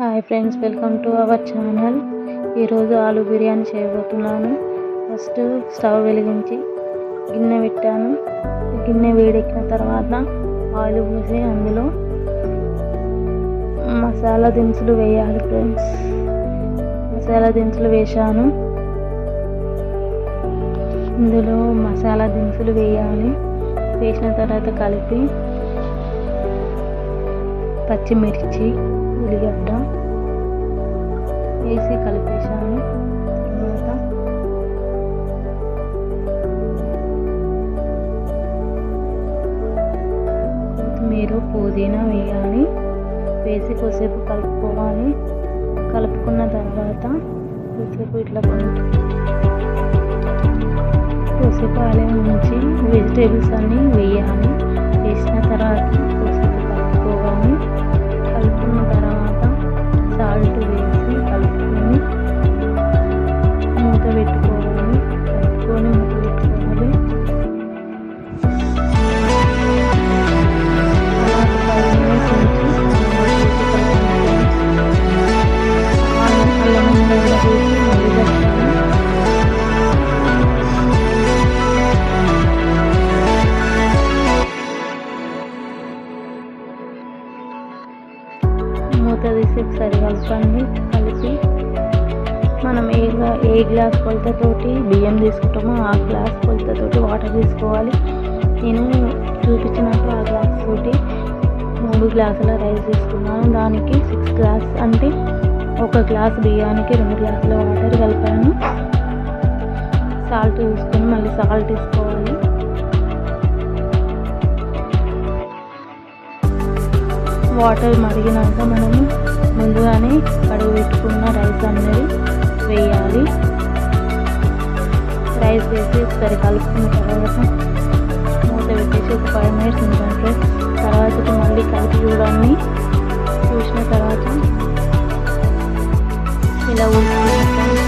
Hi friends welcome to our channel. ఈరోజు ఆలు బిర్యానీ చేయబోతున్నాను. ఫస్ట్ స్టవ్ వెలిగించి గిన్నె పెట్టాను. గిన్నె వేడెక్కిన తర్వాత ఆయిల్ పోసి అందులో మసాలా దినుసులు వేయాలి ఫ్రెండ్స్. మసాలా దినుసులు వేశాను. ఇందులో మసాలా దినుసులు వేయాలి. వేసిన తర్వాత కలిపి పచ్చిమిర్చి ఉల్లిగడ్డ వేసి కలిపేశాను. తర్వాత కొత్తిమీర పుదీనా వేయాలి. వేసి కొద్దిసేపు కలుపుకోవాలి. కలుపుకున్న తర్వాత కొద్దిసేపు ఇట్లా కలుపు కొద్దిసేపు అలా ఉంచి వెజిటేబుల్స్ అన్నీ వేయాలి. వేసిన తర్వాత మూత తీసి ఒకసారి కలపండి కలిపి మనం ఏ ఏ గ్లాస్ కొలతతోటి బియ్యం తీసుకుంటామో ఆ గ్లాస్ కొలతతోటి వాటర్ తీసుకోవాలి. నేను చూపించినట్టు ఆ గ్లాస్ తోటి మూడు గ్లాసుల రైస్ తీసుకున్నాను. దానికి సిక్స్ గ్లాస్ అంటే ఒక గ్లాస్ బియ్యానికి రెండు గ్లాసుల వాటర్ కలిపాను. సాల్ట్ చూసుకొని మళ్ళీ సాల్ట్ తీసుకోవాలి. వాటర్ మరిగినాక మనము ముందుగానే కడుగు పెట్టుకున్న రైస్ అనేది వేయాలి. రైస్ వేసి ఒకసారి కలుపుకున్న తర్వాత మూత పెట్టేసి ఒక ఫైవ్ మినిట్స్ ఉంచండి. తర్వాత మళ్ళీ కలిపి చూడండి. చూసిన తర్వాత ఇలా ఉంటుంది